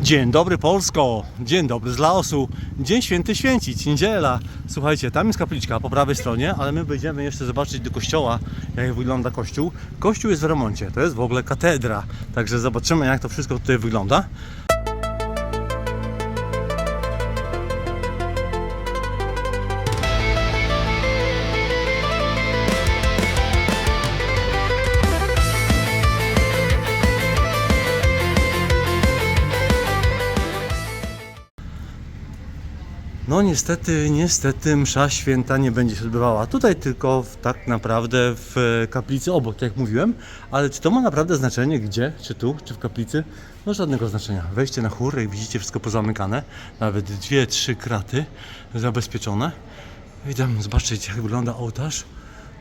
Dzień dobry Polsko, dzień dobry z Laosu, dzień święty święcić, niedziela. Słuchajcie, tam jest kapliczka po prawej stronie, ale my będziemy jeszcze zobaczyć do kościoła, jak wygląda kościół. Kościół jest w remoncie, to jest w ogóle katedra, także zobaczymy jak to wszystko tutaj wygląda. No niestety, niestety msza święta nie będzie się odbywała. Tutaj tylko w, tak naprawdę w e, kaplicy obok, jak mówiłem. Ale czy to ma naprawdę znaczenie gdzie? Czy tu, czy w kaplicy? No żadnego znaczenia. Wejście na chór, jak widzicie wszystko pozamykane. Nawet dwie, trzy kraty zabezpieczone. I tam zobaczyć jak wygląda ołtarz.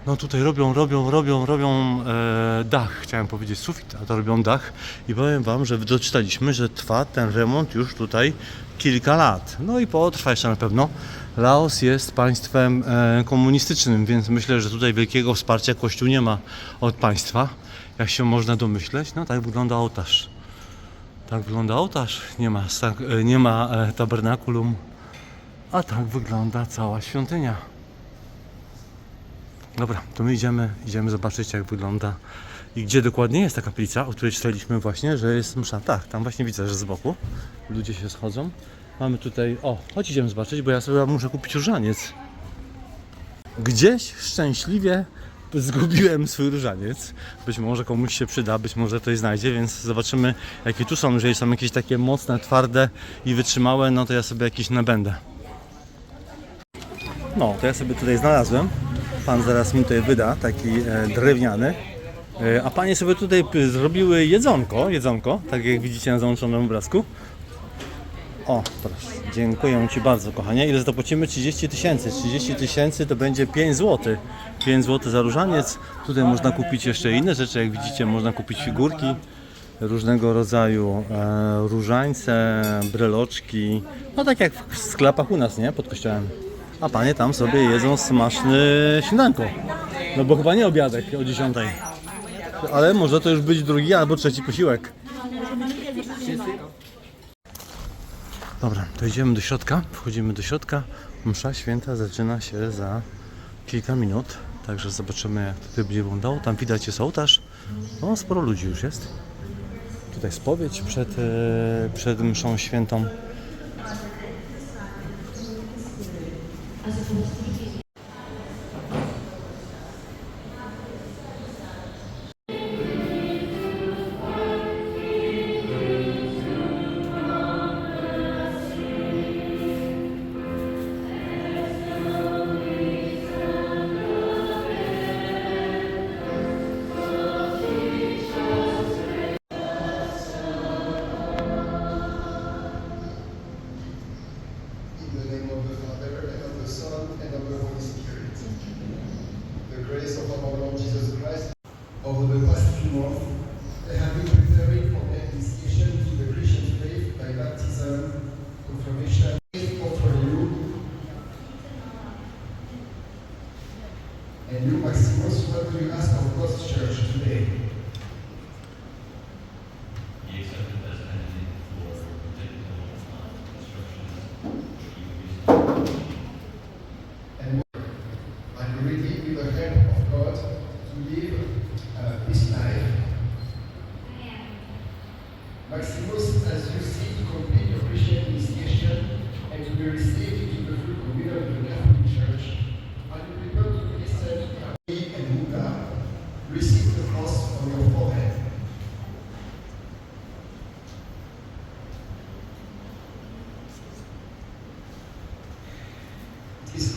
No tutaj robią, robią, robią, robią e, dach, chciałem powiedzieć sufit, a to robią dach i powiem Wam, że doczytaliśmy, że trwa ten remont już tutaj kilka lat. No i potrwa jeszcze na pewno. Laos jest państwem e, komunistycznym, więc myślę, że tutaj wielkiego wsparcia Kościół nie ma od państwa, jak się można domyśleć. No tak wygląda ołtarz. Tak wygląda ołtarz, nie ma, e, nie ma e, tabernakulum, a tak wygląda cała świątynia. Dobra, to my idziemy, idziemy zobaczyć jak wygląda i gdzie dokładnie jest ta kaplica, o której czytaliśmy właśnie, że jest msza. Tak, tam właśnie widzę, że z boku ludzie się schodzą. Mamy tutaj, o, chodź idziemy zobaczyć, bo ja sobie muszę kupić różaniec. Gdzieś szczęśliwie zgubiłem swój różaniec. Być może komuś się przyda, być może ktoś znajdzie, więc zobaczymy jakie tu są. Jeżeli są jakieś takie mocne, twarde i wytrzymałe, no to ja sobie jakiś nabędę. No, to ja sobie tutaj znalazłem. Pan zaraz mi tutaj wyda, taki e, drewniany. E, a panie sobie tutaj zrobiły jedzonko, jedzonko, tak jak widzicie na załączonym obrazku. O, proszę. Dziękuję Ci bardzo, kochanie. Ile za to płacimy? 30 tysięcy. 30 tysięcy to będzie 5 zł. 5 zł za różaniec. Tutaj można kupić jeszcze inne rzeczy. Jak widzicie, można kupić figurki różnego rodzaju e, różańce, breloczki. No tak jak w sklepach u nas, nie? Pod kościołem. A panie tam sobie jedzą smaczny śniadanko. No bo chyba nie obiadek o 10. Ale może to już być drugi albo trzeci posiłek. Dobra, to idziemy do środka. Wchodzimy do środka. Msza święta zaczyna się za kilka minut. Także zobaczymy jak tutaj będzie wyglądało. Tam widać jest ołtarz. No, sporo ludzi już jest. Tutaj spowiedź przed, e, przed mszą świętą.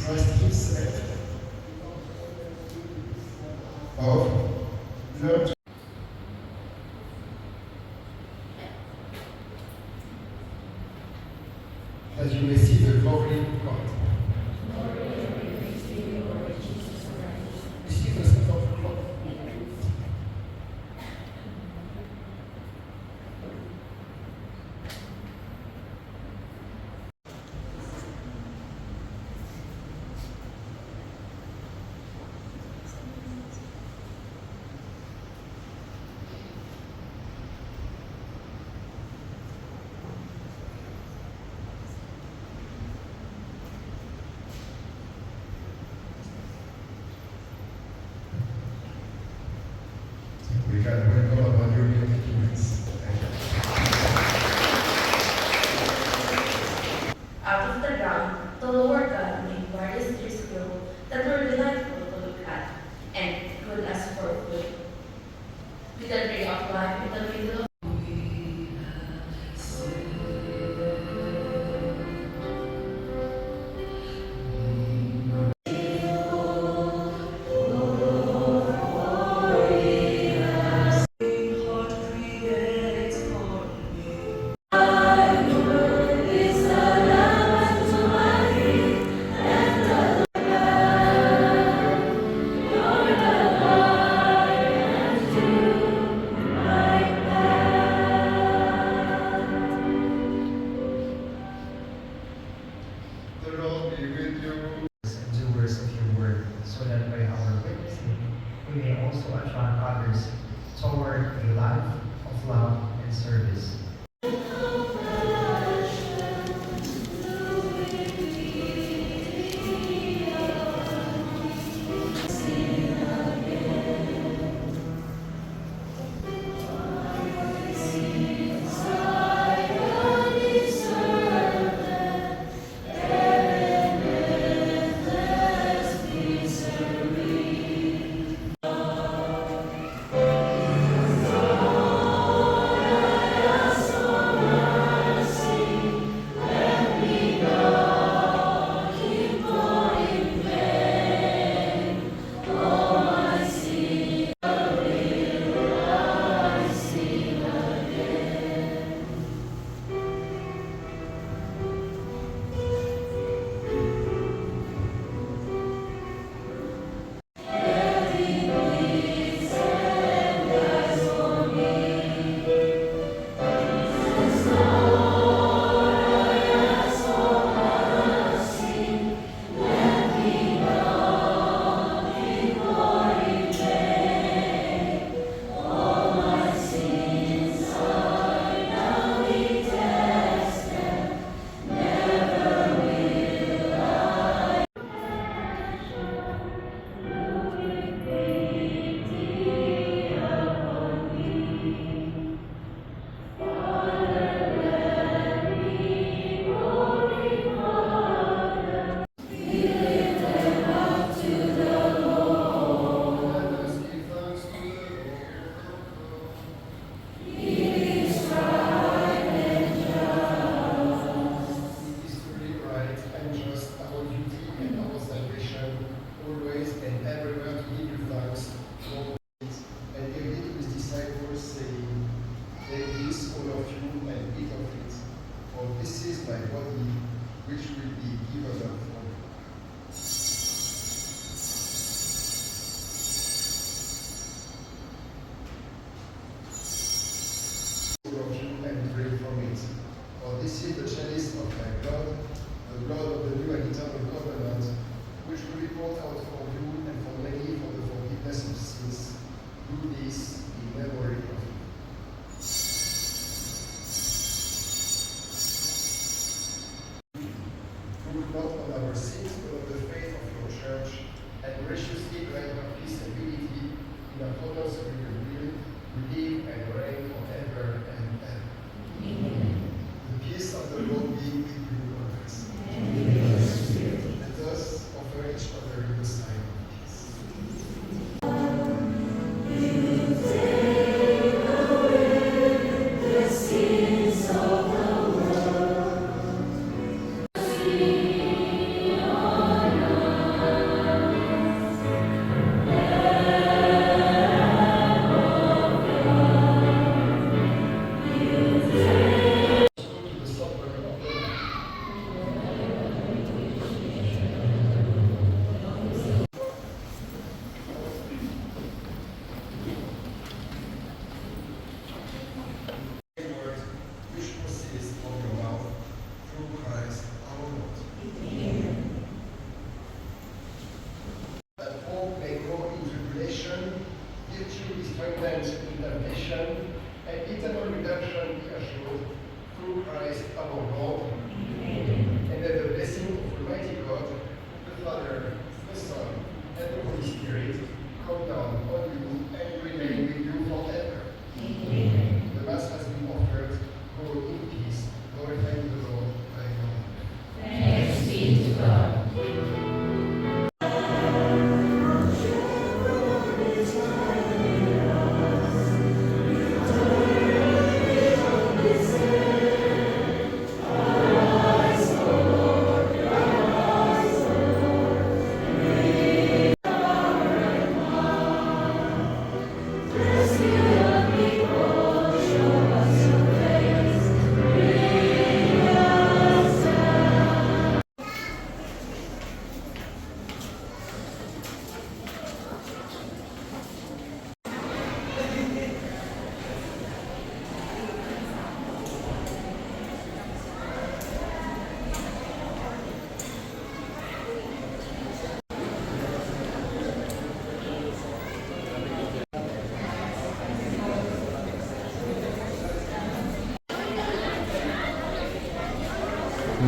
Mas tudo certo. Óbvio. the Lord God.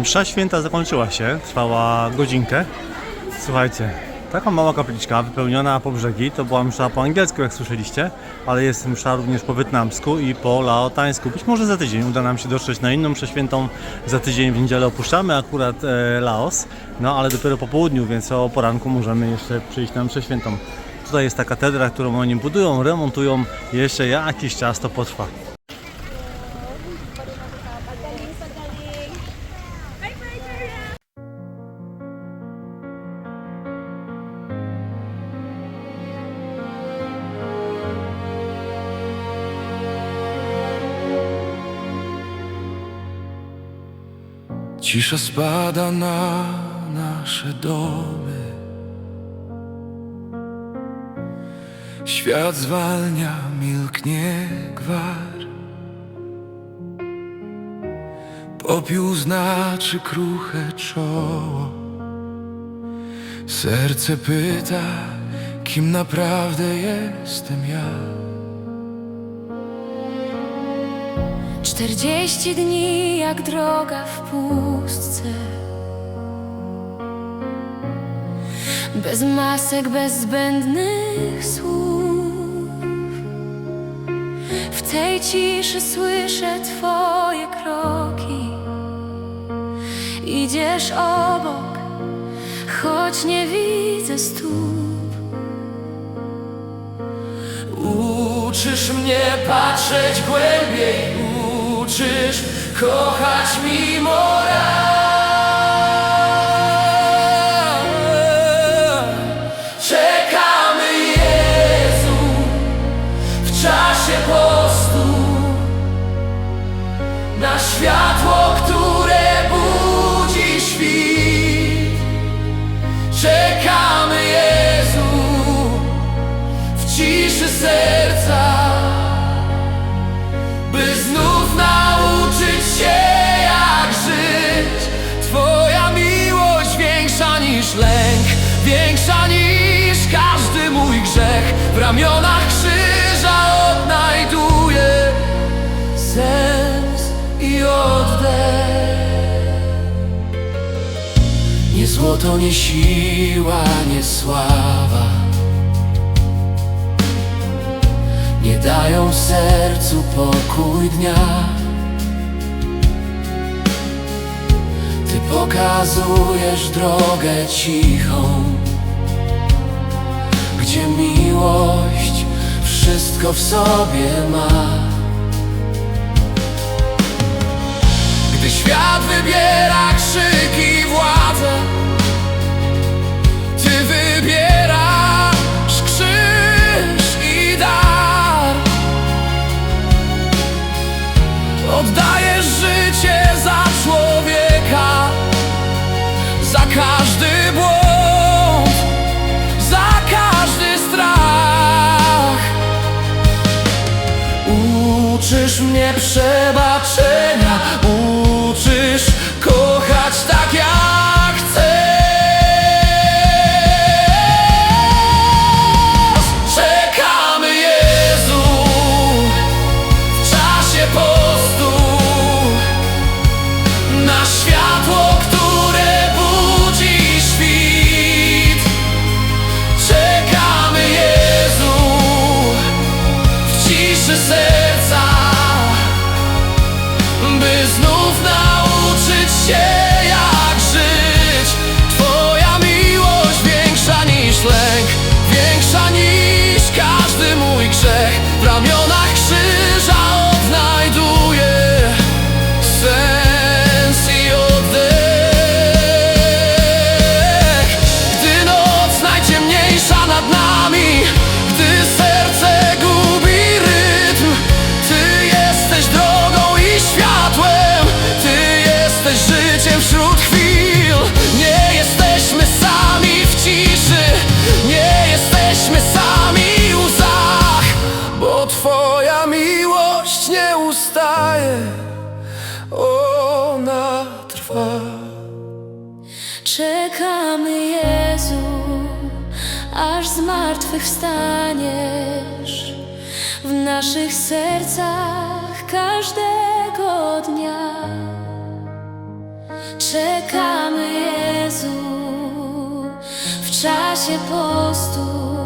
Msza święta zakończyła się, trwała godzinkę. Słuchajcie, taka mała kapliczka wypełniona po brzegi, to była msza po angielsku, jak słyszeliście, ale jest msza również po wietnamsku i po laotańsku. Być może za tydzień uda nam się dotrzeć na inną mszę świętą. Za tydzień w niedzielę opuszczamy akurat e, Laos, no ale dopiero po południu, więc o poranku możemy jeszcze przyjść na mszę świętą. Tutaj jest ta katedra, którą oni budują, remontują. Jeszcze jakiś czas to potrwa. Cisza spada na nasze domy. Świat zwalnia, milknie gwar. Popiół znaczy kruche czoło. Serce pyta, kim naprawdę jestem ja. Czterdzieści dni jak droga w pustce. Bez masek, bez zbędnych słów. W tej ciszy słyszę Twoje kroki. Idziesz obok, choć nie widzę stóp. Uczysz mnie patrzeć głębiej, uczysz kochać mimo ran. Oddech. Nie złoto, nie siła, nie sława. Nie dają sercu pokój dnia. Ty pokazujesz drogę cichą Gdzie miłość wszystko w sobie ma. Czekamy, Jezu, aż z martwych wstaniesz w naszych sercach każdego dnia. Czekamy, Jezu, w czasie postu.